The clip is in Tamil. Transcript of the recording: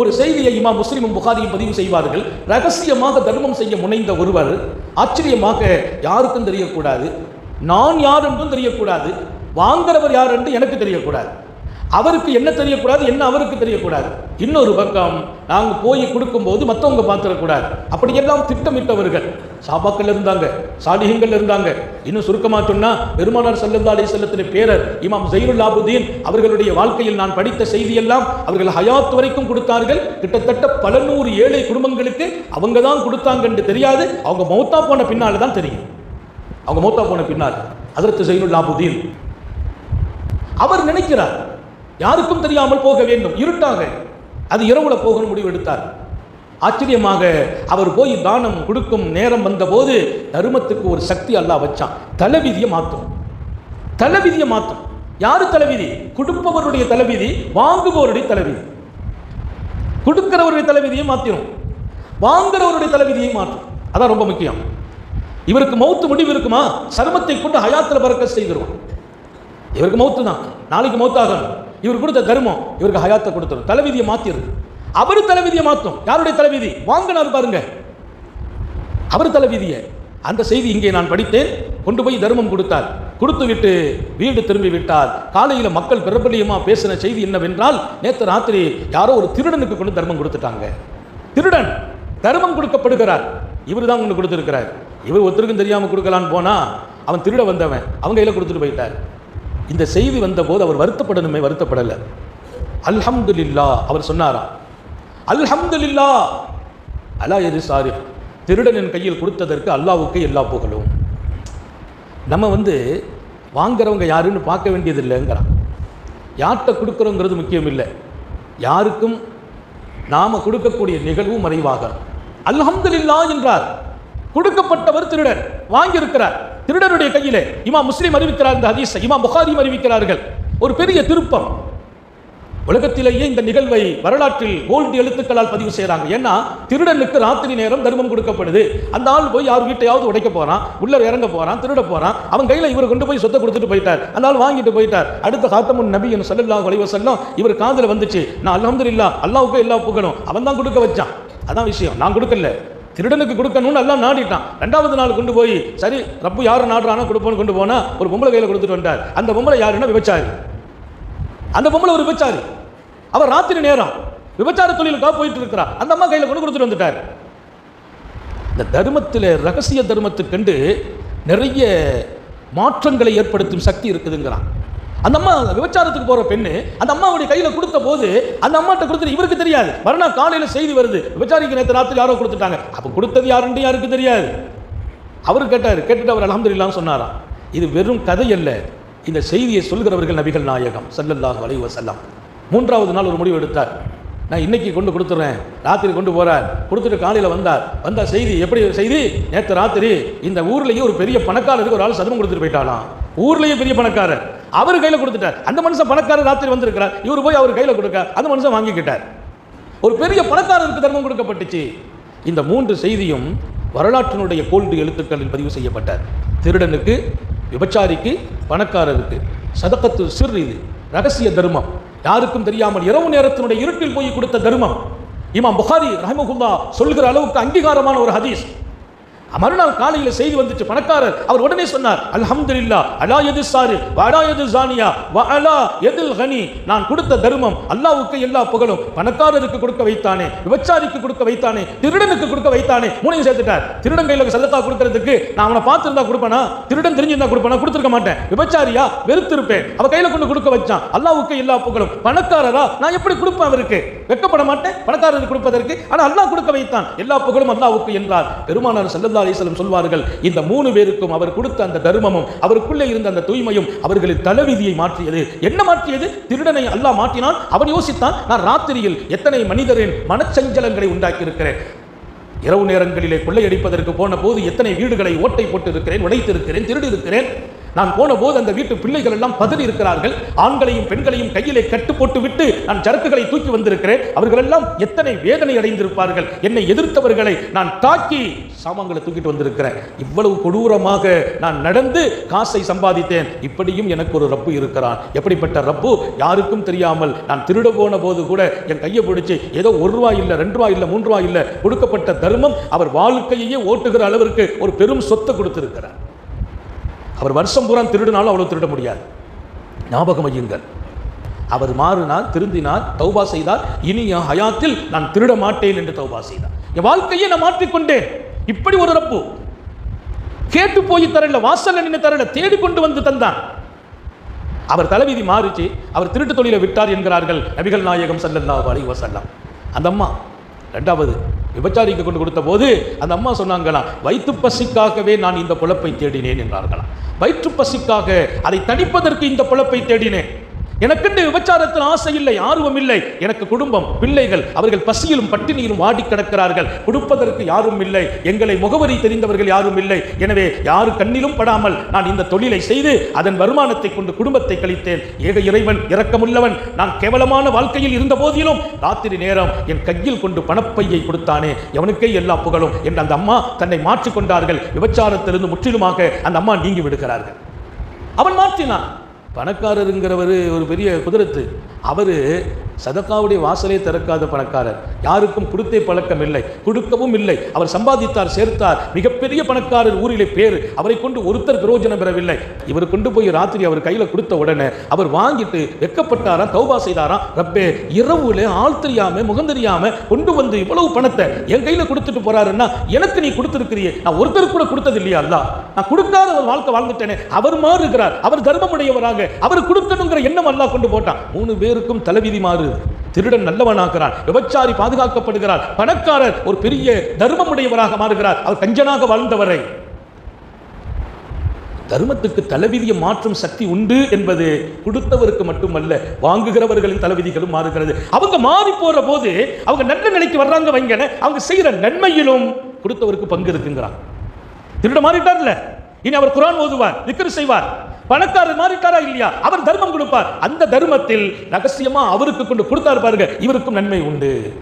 ஒரு செய்தியை இமா முஸ்லிமும் புகாரியும் பதிவு செய்வார்கள். ரகசியமாக தர்மம் செய்ய முனைந்த ஒருவர் ஆச்சரியமாக யாருக்கும் தெரியக்கூடாது நான் யார் என்றும் தெரியக்கூடாது வாங்குறவர் யார் என்று எனக்கு தெரியக்கூடாது. அவருக்கு என்ன தெரியக்கூடாது என்ன அவருக்கு தெரியக்கூடாது? இன்னொரு பக்கம் நாங்கள் போய் கொடுக்கும்போது மற்றவங்க பார்த்துடக்கூடாது. அப்படியெல்லாம் திட்டமிட்டவர்கள் சாபாக்கள் இருந்தாங்க சாலிகங்கள் இருந்தாங்க. இன்னும் சுருக்கமாக சொன்னால் பெருமானார் செல்லந்தா அலி செல்லத்தின் பேரர் இமாம் ஜெயினுல் அவர்களுடைய வாழ்க்கையில் நான் படித்த செய்தியெல்லாம் அவர்கள் ஹயாத் வரைக்கும் கொடுத்தார்கள். கிட்டத்தட்ட பல நூறு ஏழை குடும்பங்களுக்கு அவங்க தான் கொடுத்தாங்க தெரியாது. அவங்க மௌத்தா போன பின்னால தான் தெரியும். அவங்க மௌத்தா போன பின்னால் அதற்கு ஜெயினுல் அவர் நினைக்கிறார் யாருக்கும் தெரியாமல் போக வேண்டும். இருட்டாக. அது இரவுல போகணும் முடிவு எடுத்தார் ஆச்சரியமாக அவர் போய் தானம் கொடுக்கும் நேரம் வந்தபோது தருமத்துக்கு ஒரு சக்தி அல்லாஹ் வச்சான். தலைவிதியை மாற்றும் தலைவிதியை மாற்றும் யாரு தலைவிதி? கொடுப்பவருடைய தலைவிதி வாங்குபவருடைய தலைவிதி. கொடுக்கிறவருடைய தலைவிதியை மாத்திரும். வாங்குறவருடைய தலைவிதியை மாற்றும். அதான் ரொம்ப முக்கியம். இவருக்கு மௌத்து முடிவு இருக்குமா? சருமத்தை கொண்டு ஹயாத்தில் பறக்க செய்திருவோம் இவருக்கு மௌத்து தான் நாளைக்கு மௌத்தாகணும். இவர் கொடுத்த தர்மம் இவருக்கு ஹயாத்தை கொடுத்துரும். தலைவிதியை மாத்திரு அவர் தலைவிதியை மாற்றும் யாருடைய தலைவிதி? வாங்கினார் பாருங்க. அவர் தலைவிதியை. அந்த செய்தி இங்கே நான் படித்தேன். கொண்டு போய் தர்மம் கொடுத்தார். கொடுத்து விட்டு வீடு திரும்பி விட்டார் காலையில் மக்கள் பிரபலியமாக பேசின செய்தி என்னவென்றால் நேற்று ராத்திரி யாரோ ஒரு திருடனுக்கு கொண்டு தர்மம் கொடுத்துட்டாங்க. திருடன் தர்மம் கொடுக்கப்படுகிறார். இவர் தான் கொண்டு கொடுத்துருக்கிறார். இவர் ஒருத்தருக்கும் தெரியாமல் கொடுக்கலான்னு போனால் அவன் திருட வந்தவன். அவங்க கையில் கொடுத்துட்டு போயிட்டார். இந்த செய்தி வந்தபோது அவர் வருத்தப்படணுமே வருத்தப்படலை. அல்ஹம்துலில்லா அவர் சொன்னாராம் அல்ஹம்துலில்லா அலா எது சாரி திருடனின் கையில் கொடுத்ததற்கு அல்லாவுக்கு எல்லா புகழும். நம்ம வந்து வாங்குறவங்க யாருன்னு பார்க்க வேண்டியதில்லைங்கிறான். யார்கிட்ட கொடுக்குறோங்கிறது முக்கியம் இல்லை யாருக்கும் நாம கொடுக்கக்கூடிய நிகழ்வும் மறைவாக. அல்ஹம்துலில்லா என்றார். கொடுக்கப்பட்டவர் திருடன் வாங்கியிருக்கிறார். திருடனுடைய கையிலே இமா முஸ்லீம் அறிவிக்கிறார் இந்த ஹதீஸை. இமா புகாரியும் அறிவிக்கிறார்கள். ஒரு பெரிய திருப்பம். உலகத்திலேயே இந்த நிகழ்வை வரலாற்றில் கோல்டு எழுத்துக்களால் பதிவு செய்கிறாங்க ஏன்னா திருடனுக்கு ராத்திரி நேரம் தர்மம் கொடுக்கப்படுது. அந்த ஆள் போய் யார் வீட்டையாவது உடைக்க போறான் உள்ள இறங்க போறான் திருட போறான் அவன் கையில் இவர் கொண்டு போய் சொத்தை கொடுத்துட்டு போயிட்டார். அந்த ஆள் வாங்கிட்டு போயிட்டார். அடுத்த காத்தமுன் நபி என்று சொல்லலாம் வலிவ செல்லும் இவர் காதில் வந்துச்சு. நான் அல்ஹம்துலில்லாஹ் அல்லாவுக்கு எல்லா புகழும். அவன் தான் கொடுக்க வச்சான். அதான் விஷயம். நான் கொடுக்கல. திருடனுக்கு கொடுக்கணும்னு எல்லாம் நாடிட்டான். ரெண்டாவது நாள் கொண்டு போய் சரி ரப்பு யார் நாடுறானோ கொடுப்போன்னு கொண்டு போனா ஒரு பொம்பளை கையில் கொடுத்துட்டு வந்தார். அந்த பொம்பளை யாருன்னா விபச்சாரி. அந்த பொம்பளை ஒரு விபச்சாரி. அவர் ராத்திரி நேரம் விபச்சார தொழிலுக்காக போயிட்டு இருக்கிறார் அந்த அம்மா கையில் கொண்டு கொடுத்துட்டு வந்துட்டார். இந்த தர்மத்தில் ரகசிய தர்மத்துக்கண்டு நிறைய மாற்றங்களை ஏற்படுத்தும் சக்தி இருக்குதுங்கிறான். அந்த அம்மா விபச்சாரத்துக்கு போற பெண்ணு அந்த அம்மாவுடைய கையில கொடுத்த போது அந்த அம்மாட்ட கொடுத்துட்டு இவருக்கு தெரியாது. மறுநாள் காலையில செய்தி வருது. விபச்சாரிக்கு நேற்று ராத்திரி யாரோ கொடுத்துட்டாங்க. அப்ப கொடுத்தது யாருன்னு யாருக்கு தெரியாது? அவர் கேட்டார். கேட்டுட்டு அவர் அலமதுல்லான்னு சொன்னாராம். இது வெறும் கதை அல்ல. இந்த செய்தியை சொல்கிறவர்கள் நபிகள் நாயகம் ஸல்லல்லாஹு அலைஹி வஸல்லம். மூன்றாவது நாள் ஒரு முடிவு எடுத்தார். நான் இன்னைக்கு கொண்டு கொடுத்துறேன். ராத்திரி கொண்டு போகிறார் கொடுத்துட்டு காலையில் வந்தார். வந்த செய்தி எப்படி செய்தி? நேற்று ராத்திரி இந்த ஊர்லேயே ஒரு பெரிய பணக்காரருக்கு ஒரு ஆள் சதனம் கொடுத்துட்டு போயிட்டாலாம் ஊர்லேயே பெரிய பணக்காரர். அவர் கையில் கொடுத்துட்டார். அந்த மனுஷன் பணக்காரர் ராத்திரி வந்திருக்கிறார். இவர் போய் அவர் கையில் கொடுக்க அந்த மனுஷன் வாங்கிக்கிட்டார். ஒரு பெரிய பணக்காரருக்கு தர்மம் கொடுக்கப்பட்டுச்சு. இந்த மூன்று செய்தியும் வரலாற்றினுடைய கோல்டு எழுத்துக்களில் பதிவு செய்யப்பட்டார். திருடனுக்கு விபச்சாரிக்கு பணக்காரருக்கு. சதக்கத்து சிறு இது ரகசிய தர்மம். யாருக்கும் தெரியாமல் இரவு நேரத்தினுடைய இருட்டில் போய் கொடுத்த தர்மம். இமாம் புகாரி ரஹமகுல்லா சொல்கிற அளவுக்கு அங்கீகாரமான ஒரு ஹதீஸ். மறுநாள் காலையில் செய்தி வந்துச்சு பணக்காரர். அவர் உடனே சொன்னார் அல்ஹம்துலில்லா அலா எது சாரு வடா எது ஜானியா வ அலா எதில் ஹனி நான் கொடுத்த தர்மம் அல்லாவுக்கு எல்லா புகழும். பணக்காரருக்கு கொடுக்க வைத்தானே விபச்சாரிக்கு கொடுக்க வைத்தானே திருடனுக்கு கொடுக்க வைத்தானே. மூணையும் சேர்த்துட்டார். திருடன் கையில் சல்லத்தா கொடுக்கறதுக்கு நான் அவனை பார்த்துருந்தா கொடுப்பனா? திருடன் தெரிஞ்சிருந்தா கொடுப்பனா? கொடுத்துருக்க மாட்டேன். விபச்சாரியா? வெறுத்திருப்பேன். அவ கையில் கொண்டு கொடுக்க வச்சான். அல்லாவுக்கு எல்லா புகழும். பணக்காரரா? நான் எப்படி கொடுப்பேன் அவருக்கு? வெட்கப்பட மாட்டேன் பணக்காரருக்கு கொடுப்பதற்கு. ஆனால் அல்லாஹ் கொடுக்க வைத்தான். எல்லா புகழும் அல்லாவுக்கு என்றார். பெருமானார் சல்லல்லா அலிஸ்லம் சொல்வார்கள் இந்த மூணு பேருக்கும் அவர் கொடுத்த அந்த தர்மமும் அவருக்குள்ளே இருந்த அந்த தூய்மையும் அவர்களின் தலைவிதியை மாற்றியது. என்ன மாற்றியது? திருடனை அல்லாஹ் மாற்றினான் அவன் யோசித்தான் நான் ராத்திரியில் எத்தனை மனிதரின் மனச்சஞ்சலங்களை உண்டாக்கியிருக்கிறேன். இரவு நேரங்களிலே கொள்ளையடிப்பதற்கு போன போது எத்தனை வீடுகளை ஓட்டை போட்டு இருக்கிறேன் உடைத்து இருக்கிறேன் திருடி இருக்கிறேன் நான் போன போது அந்த வீட்டு பிள்ளைகள் எல்லாம் பதறி இருக்கிறார்கள். ஆண்களையும் பெண்களையும் கையிலே கட்டு போட்டு விட்டு நான் சரக்குகளை தூக்கி வந்திருக்கிறேன். அவர்கள் எல்லாம் எத்தனை வேதனை அடைந்திருப்பார்கள். என்னை எதிர்த்தவர்களை நான் தாக்கி சாமான்களை தூக்கிட்டு வந்திருக்கிறேன். இவ்வளவு கொடூரமாக நான் நடந்து காசை சம்பாதித்தேன். இப்படியும் எனக்கு ஒரு ரப்பு இருக்கிறான். எப்படிப்பட்ட ரப்பு? யாருக்கும் தெரியாமல் நான் திருட போன போது கூட என் கையை பிடிச்சி ஏதோ ஒரு ரூபாய் இல்லை ரெண்டு ரூபாய் இல்லை மூன்று ரூபாய் இல்லை கொடுக்கப்பட்ட தர்மம் அவர் வாழ்க்கையையே ஓட்டுகிற அளவிற்கு ஒரு பெரும் சொத்தை கொடுத்திருக்கிறார். அவர் வருஷம் பூரா திருடினாலும் அவ்வளோ திருட முடியாது. ஞாபகம் வையுங்கள். அவர் மாறினார் திருந்தினார் தௌபா செய்தார் இனி என் ஹயாத்தில் நான் திருட மாட்டேன் என்று தௌபா செய்தார். என் வாழ்க்கையை நான் மாற்றிக்கொண்டேன். இப்படி ஒரு ரப்பு. கேட்டு போய் தரல வாசல்ல நின்று தரல தேடி கொண்டு வந்து தந்தான் அவர் தலைவிதி மாறிச்சு அவர் திருட்டு தொழிலை விட்டார் என்கிறார்கள் நபிகள் நாயகம் ஸல்லல்லாஹு அலைஹி வஸல்லம். அந்த அம்மா ரெண்டாவது விபச்சாரிக்கு கொண்டு கொடுத்த போது அந்த அம்மா சொன்னாங்களாம் வயிற்று பசிக்காகவே நான் இந்த குழப்பை தேடினேன் என்றார்களாம். வயிற்று பசிக்காக அதை தணிப்பதற்கு இந்த குழப்பை தேடினேன். எனக்கென்று விபச்சாரத்தில் ஆசை இல்லை ஆர்வம் இல்லை எனக்கு குடும்பம் பிள்ளைகள் அவர்கள் பசியிலும் பட்டினியிலும் வாடி கிடக்கிறார்கள். கொடுப்பதற்கு யாரும் இல்லை எங்களை முகவரி தெரிந்தவர்கள் யாரும் இல்லை எனவே யாரு கண்ணிலும் படாமல் நான் இந்த தொழிலை செய்து அதன் வருமானத்தை கொண்டு குடும்பத்தை கழித்தேன். ஏக இறைவன் இரக்கமுள்ளவன். நான் கேவலமான வாழ்க்கையில் இருந்த போதிலும் ராத்திரி நேரம் என் கையில் கொண்டு பணப்பையை கொடுத்தானே. எவனுக்கே எல்லா புகழும் என்று அந்த அம்மா தன்னை மாற்றிக் கொண்டார்கள். விபச்சாரத்திலிருந்து முற்றிலுமாக அந்த அம்மா நீங்கி விடுகிறார்கள். அவன் மாற்றினான். பணக்காரருங்கிறவர் ஒரு பெரிய குதிரத்து. அவர் சதக்காவுடைய வாசலே திறக்காத பணக்காரர். யாருக்கும் கொடுத்தே பழக்கம் இல்லை கொடுக்கவும் இல்லை. அவர் சம்பாதித்தார் சேர்த்தார். மிகப்பெரிய பணக்காரர் ஊரிலே பேர். அவரை கொண்டு ஒருத்தர் பிரயோஜனம் பெறவில்லை. இவர் கொண்டு போய் ராத்திரி அவர் கையில் கொடுத்த உடனே அவர் வாங்கிட்டு வெக்கப்பட்டாராம் தௌபா செய்தாராம். ரப்பே இரவுல ஆள் தெரியாம முகம் தெரியாம கொண்டு வந்து இவ்வளவு பணத்தை என் கையில கொடுத்துட்டு போறாருன்னா எனக்கு நீ கொடுத்துருக்கிறியே. நான் ஒருத்தர் கூட கொடுத்தது இல்லையா அல்ல? நான் கொடுக்காத ஒரு வாழ்க்கை வாழ்ந்துட்டேனே. அவர் மாறுகிறார். அவர் தர்மமுடையவராக. அவர் கொடுக்கணுங்கிற எண்ணம் அல்லா கொண்டு போட்டான். மூணு பேர் பேருக்கும் தலைவிதி மாறு. திருடன் நல்லவனாகிறான் விபச்சாரி பாதுகாக்கப்படுகிறார் பணக்காரர் ஒரு பெரிய தர்மமுடையவராக மாறுகிறார் அவர் கஞ்சனாக வாழ்ந்தவரை. தர்மத்துக்கு தலைவிதியை மாற்றும் சக்தி உண்டு என்பது கொடுத்தவருக்கு மட்டுமல்ல வாங்குகிறவர்களின் தலைவிதிகளும் மாறுகிறது. அவங்க மாறி போற போது அவங்க நல்ல நிலைக்கு வர்றாங்க வைங்க அவங்க செய்யற நன்மையிலும் கொடுத்தவருக்கு பங்கு இருக்குங்கிறான். திருட மாறிட்டார்ல. இனி அவர் குரான் ஓதுவார் விக்கிர செய்வார். பணக்காரர் இருக்காரா இல்லையா? அவர் தர்மம் கொடுப்பார். அந்த தர்மத்தில் ரகசியமா அவருக்கு கொண்டு கொடுத்தாரு பாருங்க. இவருக்கும் நன்மை உண்டு.